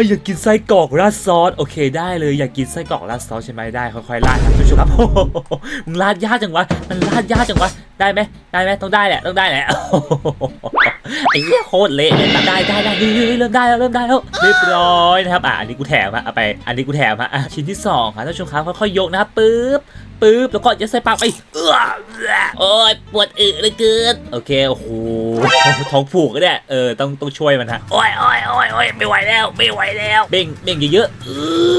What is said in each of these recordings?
รอยากกินไส้กรอกราดซอสโอเคได้เลยอยากกินไส้กรอกราดซอสใช่ไหมได้ค่อยๆราดครับท่านผู้ชมครับโอ้โหมึงราดยากจังวะมันราดยากจังวะได้ไหมได้ไหมต้องได้แหละต้องได้แหละโอ้โหไอ้เหี้ยโคตรเละเลยแต่ได้ได้ได้เฮ้ยเฮ้ยเริ่มได้แล้วเริ่มได้แล้วเรียบร้อยนะครับอะอันนี้กูแถมฮะเอาไปอันนี้กูแถมฮะอะชิ้นที่สองครับท่านผู้ชมครับค่อยๆยกนะครับปึ๊บ ปึ๊บแล้วก็ยัดใส่ปากไปเอื้อโอ้ยปวดอึเหลยเกินโอเคโอ้โหท้องผูกก็เนี่ยเออต้องต้องช่วยมันฮะโอ้ยโอ้ยโอ้ยโอ้ยไม่ไหวแล้วไม่ไหวแล้วเบ่งเบ่งเยอะๆเอ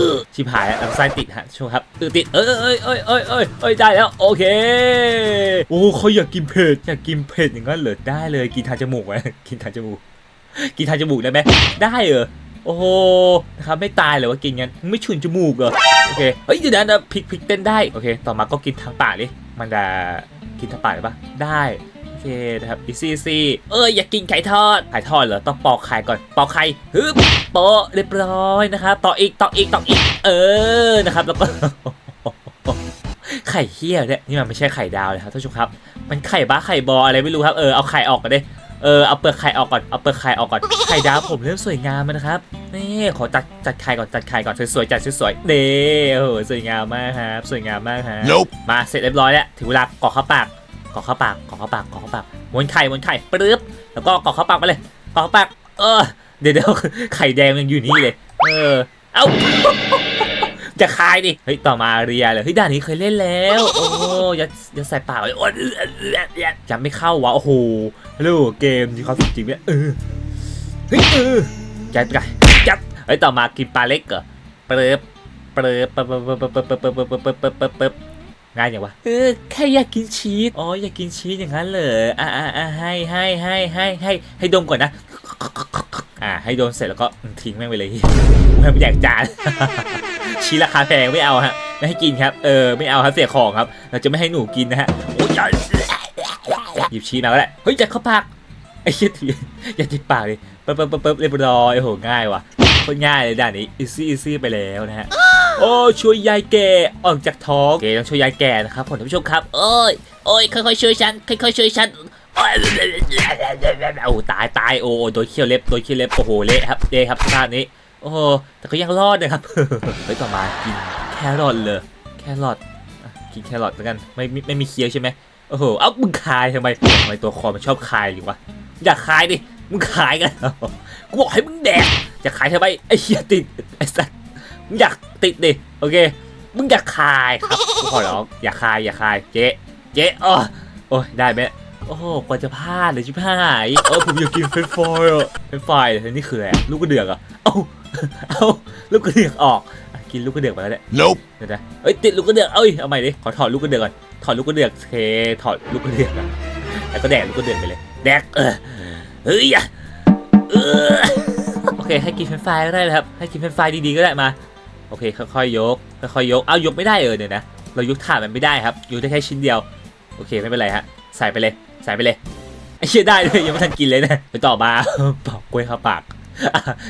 อชิบหายแล้วลำไส้ติดฮะช่วงครับตือติดเอ้ยเอ้ยเอ้ยเอ้ยเอ้ยเอ้ยได้แล้วโอเคโอ้เขาอยากกินเผ็ดอยากกินเผ็ดอย่างนั้นเหรอได้เลยกินทางจมูกไว้กินทางจมูกกินทางจมูกได้ไหมได้เหรอโอ้โหนะครับไม่ตายเลยว่ากินงั้นไม่ฉุนจมูกเหรอ โอเค เฮ้ยเดี๋ยวนะนะพลิกพลิกเต้นได้ โอเค ต่อมาก็กินทางป่าดิมันจะกินทางปาได้ปะได้ โอเคนะครับอีซี่ซีเอ้ยอยากกินไข่ทอด ไข่ทอดเหรอ ต้องปอกไข่ก่อน ปอกไข่ฮึบโปะเรียบร้อยนะครับต่ออีกต่ออีกต่ออีก เออ นะครับ แล้วก็ไข่เฮี้ยเนี่ยนี่มันไม่ใช่ไข่ดาวเลยครับท่านผู้ชมครับ มันไข่บ้าไข่บออะไรไม่รู้ครับ เออ เอาไข่ออกกันดิ เออเอาเปลือกไข่ออกก่อนเอาเปลือกไข่ออกก่อนไข่ดาวผมเริ่มสวยงามแล้วนะครับนี่ขอจัดจัดไข่ก่อนจัดไข่ก่อนสวยๆจัดสวยๆเด้โอ้โหสวยงามมากครับสวยงามมากฮะ Nope. มาเสร็จเรียบร้อยแล้วถึงเวลากรอกเข้าปากกรอกเข้าปากกรอกเข้าปากกรอกเข้าปากม้วนไข่ม้วนไข่ปึ๊บแล้วก็กรอกเข้าปากไปเลยกรอกเข้าปากเออเดี๋ยวเดี๋ยวไข่แดงยังอยู่นี่เลย เออเอ้า จะคายดิ เฮ้ย ต่อมาเรียเลย เฮ้ย ด่านนี้เคยเล่นแล้ว โอ้ยัดยัดใส่ปากเลยโอ้ยจำไม่เข้าวะ โอ้โหลโหลเกมมีควาสุขจริงไหมเออ เฮ้ยเออจัดไปจับเฮ้ย ต่อมากินปลาเล็กเหรอเปิบเปิบเปิบเปิบเปิบเปิบเปิบเปิบเปิบเปิบเปิบเปิบเปิบง่ายอย่างวะเออแค่อยากกินชีส อ๋อ อยากกินชีสอย่างนั้นเหรอ อ่าอ่าอ่าให้ให้ให้ให้ให้ให้ดมก่อนนะ อ่า ให้โดนเสร็จแล้วก็ทิ้งแม่งไปเลยไม่อยากจาน ชี้ราคาแพงไม่เอาฮะไม่ให้กินครับเออไม่เอาครับเสียของครับ เราจะไม่ให้หนูกินนะฮะโอ้ยหยิบชี้มาก็ได้เฮ้ยจะเข้าปากไอ้เหี้ยทีอย่าติดปากเลยปึ๊บปึ๊บปึ๊บปึ๊บเรียบร้อยโอ้โหง่ายว่ะโคตรง่ายเลยด่านนี้อีซี่อีซี่ไปแล้วนะฮะโอ้ช่วยยายแก่ออกจากท้องเคต้องช่วยยายแก่นะครับผมท่านผู้ชมครับโอ้ยโอ้ยค่อยๆช่วยฉันค่อยๆช่วยฉันโอ้ยตายตายโอ้โดนเขี้ยวเล็บโดนเขี้ยวเล็บโอ้โหเละครับเละครับสภาพนี้ อ้โหแต่ก็ยังรอดนะครับเฮ้ยต่อมากินแครอทเลยแครอทกินแครอทแล้วกันไม่ไม่มีเคี้ยวใช่ไหมโอ้โหเอ้ามึงคายทำไมทำไมตัวคอมันชอบคายอยู่วะอยากคายดิมึงคายกันกูบอกให้มึงแดกจะคายทำไมไอ้เหี้ยติดไอ้สัสมึงอยากติดดิโอเคมึงอยากคายครับกูขอร้องอย่าคายอย่าคายเจ๊เจ๊อ๋อโอ้ยได้ไหมโอ้โหกว่าจะพลาดเลยชิบหายเออผมอยากกินเฟรนฟรายอะเฟรนฟรายนี่คืออะไรอะลูกกระเดือกอะเอ้า เอาลูกกระเดือกออกอะกินลูกกระเดือกไปแล้วเนี่ย Nope. เดี๋ยวนะเอ้ยติดลูกกระเดือกเอ้ยเอาใหม่ดิขอถอดลูกกระเดือกก่อนถอดลูกกระเดือกโอเคถอดลูกกระเดือกอะแล้วก็แดกลูกกระเดือกไปเลยแดกเออเฮ้ยอะเออโอเคให้กินเฟรนช์ฟรายก็ได้เลยครับ ให้กินเฟรนช์ฟรายดีๆก็ได้มาโอเคค่อยๆยกค่อยๆยกเอายกไม่ได้เออเดี๋ยวนะเรายกถาดมันไม่ได้ครับยกได้แค่ชิ้นเดียวโอเคไม่เป็นไรฮะใส่ไปเลยใส่ไปเลยไอ้เชี่ยได้เลยยังไม่ทันกินเลยนะไปต่อมาปอกกล้วยเข้าปากอะ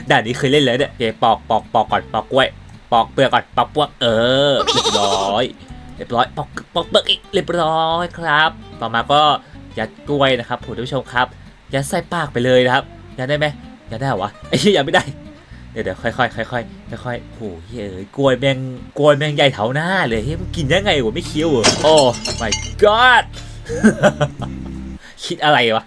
ด่านนี้เคยเล่นเลยเนี่ยโอเคปอกปอกปอกก่อนปอกกล้วย ปอกเปลือกก่อนปอกพวกเออเรียบร้อยเรียบร้อยปอกปอกเปลือกอีกเรียบร้อยครับ ต่อมาก็ยัดกล้วยนะครับผู้ชมครับยัดใส่ปากไปเลยนะครับยัดได้ไหมยัดได้เหรอวะไอ้เหี้ยัดไม่ได้เดี๋ยวเดี๋ยวค่อยๆค่อยๆค่อยๆโอ้โหเฮ้ยเอ้ยกล้วยแมงกล้วยแมงใหญ่เท่าหน้าเลยเฮ้ยมันกินได้ไงวะไม่เคี้ยวเหรอโอ้ my god คิดอะไรวะ